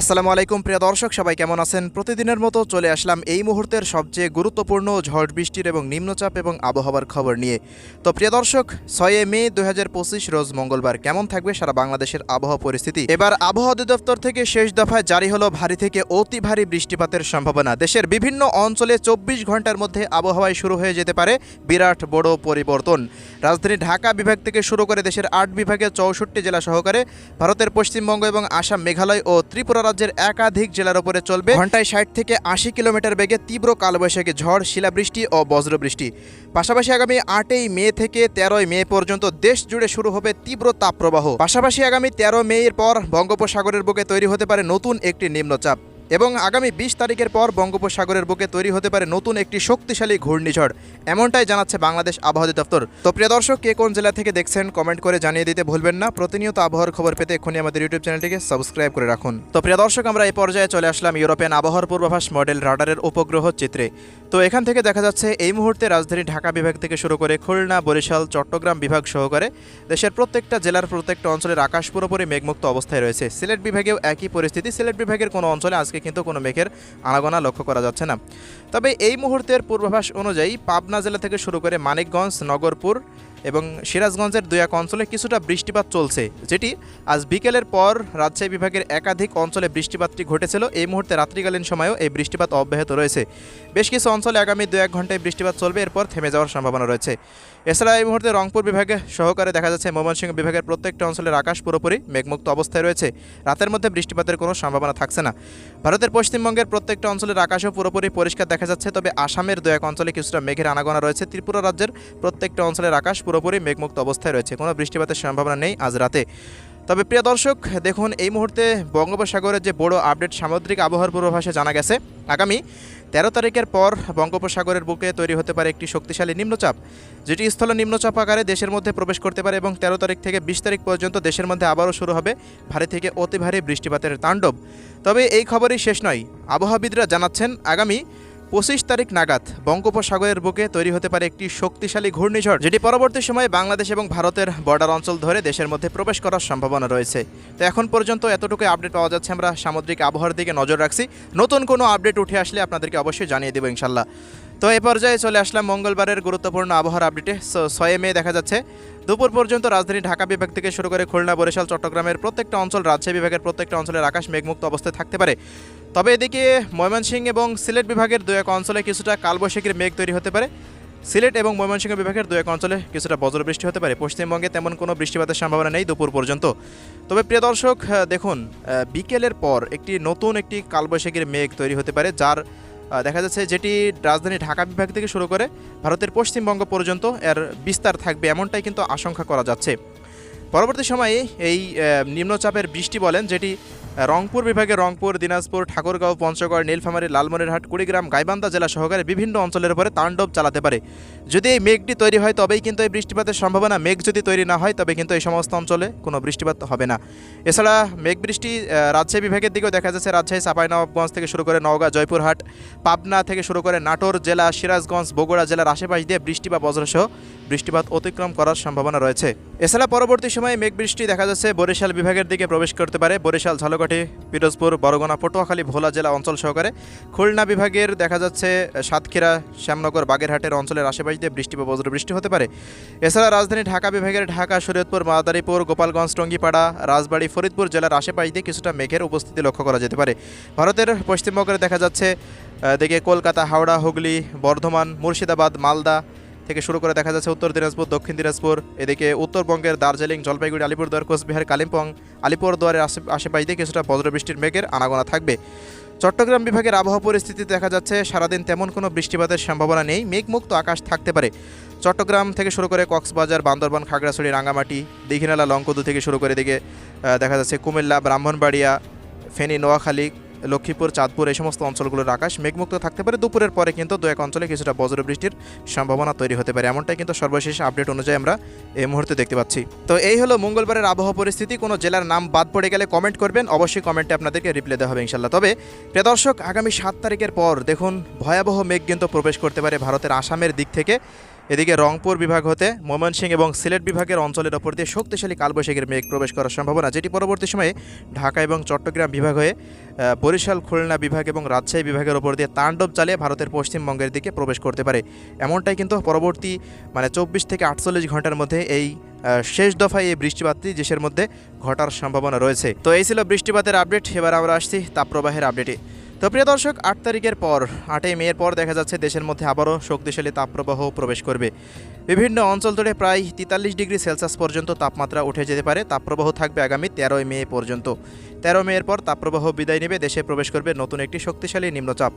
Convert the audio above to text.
আসসালামু আলাইকুম, প্রিয় দর্শক, সবাই কেমন আছেন? প্রতিদিনের মতো চলে আসলাম এই মুহূর্তের সবচেয়ে গুরুত্বপূর্ণ ঝড় বৃষ্টির এবং নিম্নচাপ এবং আবহাওয়ার খবর নিয়ে। তো প্রিয় দর্শক ছয় মে দু হাজার পঁচিশ রোজ মঙ্গলবার কেমন থাকবে সারা বাংলাদেশের আবহাওয়া পরিস্থিতি? এবার আবহাওয়া অধিদপ্তর থেকে শেষ দফায় জারি হলো ভারী থেকে অতি ভারী বৃষ্টিপাতের সম্ভাবনা। দেশের বিভিন্ন অঞ্চলে চব্বিশ ঘণ্টার মধ্যে আবহাওয়ায় শুরু হয়ে যেতে পারে বিরাট বড় পরিবর্তন। রাজধানী ঢাকা বিভাগ থেকে শুরু করে দেশের আট বিভাগে চৌষট্টি জেলা সহকারে ভারতের পশ্চিমবঙ্গ এবং আসাম, মেঘালয় ও ত্রিপুরা রাজ্যের একাধিক জেলার উপরে চলবে। ঘন্টায় ষাট থেকে আশি কিলোমিটার বেগে তীব্র কালবৈশাখী ঝড়, শিলাবৃষ্টি ও বজ্রবৃষ্টি। পাশাপাশি আগামী আটই মে থেকে তেরোই মে পর্যন্ত দেশ জুড়ে শুরু হবে তীব্র তাপপ্রবাহ। পাশাপাশি আগামী তেরো মে এর পর বঙ্গোপসাগরের বুকে তৈরি হতে পারে নতুন একটি নিম্নচাপ। এবং আগামী বিশ তারিখের পর বঙ্গোপসাগরের বুকে তৈরি হতে পারে নতুন একটি শক্তিশালী ঘূর্ণিঝড়। এমনটাই জানাচ্ছে বাংলাদেশ আবহাওয়া দপ্তর তো প্রিয় দর্শক, কে কোন জেলা থেকে দেখছেন কমেন্ট করে জানিয়ে দিতে ভুলবেন না। প্রতিনিয়ত আবহাওয়ার খবর পেতে এখনই আমাদের ইউটিউব চ্যানেলটিকে সাবস্ক্রাইব করে রাখুন। তো প্রিয় দর্শক, আমরা এই পর্যায়ে চলে আসলাম ইউরোপিয়ান আবহাওয়ার পূর্বাভাস মডেল রাডারের উপগ্রহ চিত্রে। তো এখান থেকে দেখা যাচ্ছে, এই মুহূর্তে রাজধানী ঢাকা বিভাগ থেকে শুরু করে খুলনা, বরিশাল, চট্টগ্রাম বিভাগ সহকারে দেশের প্রত্যেকটা জেলার প্রত্যেকটা অঞ্চলের আকাশ পুরোপুরি মেঘমুক্ত অবস্থায় রয়েছে। সিলেট বিভাগেও একই পরিস্থিতি। সিলেট বিভাগের কোনো অঞ্চলে আজকে কিন্তু কোনো মেঘের আনাগোনা লক্ষ্য করা যাচ্ছে না। তবে এই মুহূর্তের পূর্বাভাস অনুযায়ী পাবনা জেলা থেকে শুরু করে মানিকগঞ্জ, নগরপুর এবং সিরাজগঞ্জের দুই এক অঞ্চলে কিছুটা বৃষ্টিপাত চলছে, যেটি আজ বিকেলের পর রাজশাহী বিভাগের একাধিক অঞ্চলে বৃষ্টিপাতটি ঘটেছিল। এই মুহূর্তে রাত্রিকালীন সময়েও এই বৃষ্টিপাত অব্যাহত রয়েছে। বেশ কিছু অঞ্চলে আগামী দু এক ঘন্টায় বৃষ্টিপাত চলবে, এরপর থেমে যাওয়ার সম্ভাবনা রয়েছে। এছাড়া এই মুহূর্তে রংপুর বিভাগে সহকারে দেখা যাচ্ছে ময়মনসিংহ বিভাগের প্রত্যেকটা অঞ্চলের আকাশ পুরোপুরি মেঘমুক্ত অবস্থায় রয়েছে। রাতের মধ্যে বৃষ্টিপাতের কোনো সম্ভাবনা থাকছে না। ভারতের পশ্চিমবঙ্গের প্রত্যেকটা অঞ্চলের আকাশও পুরোপুরি পরিষ্কার দেখা যাচ্ছে, তবে আসামের দু এক অঞ্চলে কিছুটা মেঘের আনাগোনা রয়েছে। ত্রিপুরা রাজ্যের প্রত্যেকটা অঞ্চলের আকাশ পুরোপুরি মেঘমুক্ত অবস্থায় রয়েছে। কোনো বৃষ্টিপাতের সম্ভাবনা নেই আজ রাতে। তবে প্রিয় দর্শক, দেখুন, এই মুহূর্তে বঙ্গোপসাগরের যে বড় আপডেট সামুদ্রিক আবহাওয়ার পূর্বাভাসে জানা গেছে, আগামী তেরো তারিখের পর বঙ্গোপসাগরের বুকে তৈরি হতে পারে একটি শক্তিশালী নিম্নচাপ, যেটি স্থল নিম্নচাপ আকারে দেশের মধ্যে প্রবেশ করতে পারে এবং তেরো তারিখ থেকে বিশ তারিখ পর্যন্ত দেশের মধ্যে আবারও শুরু হবে ভারী থেকে অতি ভারী বৃষ্টিপাতের তাণ্ডব। তবে এই খবরই শেষ নয়। আবহাওয়াবিদরা জানাচ্ছেন, আগামী পঁচিশ তারিখ নাগাদ বঙ্গোপসাগরের বুকে তৈরি হতে পারে একটি শক্তিশালী ঘূর্ণিঝড়, যেটি পরবর্তী সময়ে বাংলাদেশ এবং ভারতের বর্ডার অঞ্চল ধরে দেশের মধ্যে প্রবেশ করার সম্ভাবনা রয়েছে। তো এখন পর্যন্ত এতটুকু আপডেট পাওয়া যাচ্ছে, আমরা সামুদ্রিক আবহাওয়ার দিকে নজর রাখছি। নতুন কোনো আপডেট উঠে আসলে আপনাদেরকে অবশ্যই জানিয়ে দেবো ইনশাল্লাহ। তো এ পর্যায়ে চলে আসলাম মঙ্গলবারের গুরুত্বপূর্ণ আবহাওয়ার আপডেটে ছয় মে দেখা যাচ্ছে, দুপুর পর্যন্ত রাজধানী ঢাকা বিভাগ থেকে শুরু করে খুলনা, বরিশাল, চট্টগ্রামের প্রত্যেকটা অঞ্চল, রাজশাহী বিভাগের প্রত্যেকটা অঞ্চলের আকাশ মেঘমুক্ত অবস্থায় থাকতে পারে। তবে এদিকে ময়মনসিংহ এবং সিলেট বিভাগের দু এক অঞ্চলে কিছুটা কালবৈশাখীর মেঘ তৈরি হতে পারে। সিলেট এবং ময়মনসিংহ বিভাগের দু এক অঞ্চলে কিছুটা বজ্রবৃষ্টি হতে পারে। পশ্চিমবঙ্গে তেমন কোনো বৃষ্টিপাতের সম্ভাবনা নেই দুপুর পর্যন্ত। তবে প্রিয় দর্শক দেখুন বিকেলের পর একটি নতুন একটি কালবৈশাখীর মেঘ তৈরি হতে পারে, যার দেখা যাচ্ছে যেটি রাজধানী ঢাকা বিভাগ থেকে শুরু করে ভারতের পশ্চিমবঙ্গ পর্যন্ত এর বিস্তার থাকবে এমনটাই কিন্তু আশঙ্কা করা যাচ্ছে। পরবর্তী সময়ে এই নিম্নচাপের বৃষ্টি বলেন, যেটি রংপুর বিভাগে রংপুর, দিনাজপুর, ঠাকুরগাঁও, পঞ্চগড়, নীলফামারী, লালমনিরহাট, কুড়িগ্রাম, গাইবান্ধা জেলা সহকারে বিভিন্ন অঞ্চলের উপরে তাণ্ডব চালাতে পারে। যদি এই মেঘটি তৈরি হয়, তবেই কিন্তু এই বৃষ্টিপাতের সম্ভাবনা। মেঘ যদি তৈরি না হয়, তবে কিন্তু এই সমস্ত অঞ্চলে কোনো বৃষ্টিপাত হবে না। এছাড়া মেঘ বৃষ্টি রাজশাহী বিভাগের দিকেও দেখা যাচ্ছে। রাজশাহী চাঁপাইনবাবগঞ্জ থেকে শুরু করে নওগাঁ, জয়পুরহাট, পাবনা থেকে শুরু করে নাটোর জেলা, সিরাজগঞ্জ, বগুড়া জেলার আশেপাশ দিয়ে বৃষ্টি বা বজ্রসহ বৃষ্টিপাত অতিক্রম করার সম্ভাবনা রয়েছে। এছাড়া পরবর্তী সময়ে মেঘ বৃষ্টি দেখা যাচ্ছে। বরিশাল বিভাগের দিকে প্রবেশ করতে পারে। বরিশাল, ঝালকাঠি, পিরোজপুর বরগুনা পটুয়াখালী, ভোলা জেলা অঞ্চল সহকারে। খুলনা বিভাগের দেখা যাচ্ছে সাতক্ষীরা, শ্যামনগর, বাগেরহাটের অঞ্চলের আশেপাশ দিয়ে বৃষ্টি বা বজ্রবৃষ্টি হতে পারে। এছাড়া রাজধানী ঢাকা বিভাগের ঢাকা, শরীয়তপুর, মাদারীপুর, গোপালগঞ্জ, টঙ্গিপাড়া, রাজবাড়ী, ফরিদপুর জেলার আশেপাশ দিয়ে কিছুটা মেঘের উপস্থিতি লক্ষ্য করা যেতে পারে। ভারতের পশ্চিমবঙ্গের দেখা যাচ্ছে দিকে কলকাতা, হাওড়া, হুগলি, বর্ধমান, মুর্শিদাবাদ, মালদা থেকে শুরু করে দেখা যাচ্ছে উত্তর দিনাজপুর, দক্ষিণ দিনাজপুর, এদিকে উত্তরবঙ্গের দার্জিলিং, জলপাইগুড়ি, আলিপুরদুয়ার, কোচবিহার, কালিম্পং, আলিপুরদুয়ারের আশে- আশেপাশ কিছুটা বজ্রবৃষ্টির মেঘের আনাগোনা থাকবে। চট্টগ্রাম বিভাগের আবহাওয়া পরিস্থিতি দেখা যাচ্ছে, সারাদিন তেমন কোনো বৃষ্টিপাতের সম্ভাবনা নেই, মেঘমুক্ত আকাশ থাকতে পারে। চট্টগ্রাম থেকে শুরু করে কক্সবাজার, বান্দরবান, খাগড়াছড়ি, রাঙ্গামাটি, দীঘিনালা লঙ্কদু থেকে শুরু করে এদিকে দেখা যাচ্ছে কুমিল্লা, ব্রাহ্মণবাড়িয়া, ফেনী, নোয়াখালী লক্ষ্মীপুর, চাঁদপুর এই সমস্ত অঞ্চলগুলোর আকাশ মেঘমুক্ত থাকতে পারে। দুপুরের পরে কিন্তু দু এক অঞ্চলে কিছুটা বজ্রবৃষ্টির সম্ভাবনা তৈরি হতে পারে। এমনটাই কিন্তু সর্বশেষ আপডেট অনুযায়ী আমরা এই মুহূর্তে দেখতে পাচ্ছি। তো এই হলো মঙ্গলবারের আবহাওয়া পরিস্থিতি। কোনো জেলার নাম বাদ পড়ে গেলে কমেন্ট করবেন। অবশ্যই কমেন্টে আপনাদেরকে রিপ্লাই দেওয়া হবে ইনশাল্লাহ তবে প্রিয় দর্শক, আগামী সাত তারিখের পর দেখুন, ভয়াবহ মেঘ কিন্তু প্রবেশ করতে পারে ভারতের আসামের দিক থেকে। এদিকে রংপুর বিভাগ হতে ময়মনসিংহ এবং সিলেট বিভাগের অঞ্চলের ওপর দিয়ে শক্তিশালী কালবৈশাখীর মেঘ প্রবেশ করার সম্ভাবনা, যেটি পরবর্তী সময়ে ঢাকা এবং চট্টগ্রাম বিভাগ হয়ে বরিশাল, খুলনা বিভাগ এবং রাজশাহী বিভাগের ওপর দিয়ে তাণ্ডব চালিয়ে ভারতের পশ্চিমবঙ্গের দিকে প্রবেশ করতে পারে। এমনটাই কিন্তু পরবর্তী মানে চব্বিশ থেকে আটচল্লিশ ঘণ্টার মধ্যে এই শেষ দফায় এই বৃষ্টিপাতটি দেশের মধ্যে ঘটার সম্ভাবনা রয়েছে। তো এই ছিল বৃষ্টিপাতের আপডেট, এবার আমরা আসছি তাপপ্রবাহের আপডেটে। তো প্রিয় দর্শক, আট তারিখের পর, আটই মেয়ের পর দেখা যাচ্ছে দেশের মধ্যে আবারও শক্তিশালী তাপপ্রবাহ প্রবেশ করবে। বিভিন্ন অঞ্চল ধরে প্রায় তেতাল্লিশ ডিগ্রি সেলসিয়াস পর্যন্ত তাপমাত্রা উঠে যেতে পারে। তাপপ্রবাহ থাকবে আগামী তেরোই মে পর্যন্ত। তেরো মেয়ের পর তাপপ্রবাহ বিদায় নেবে, দেশে প্রবেশ করবে নতুন একটি শক্তিশালী নিম্নচাপ।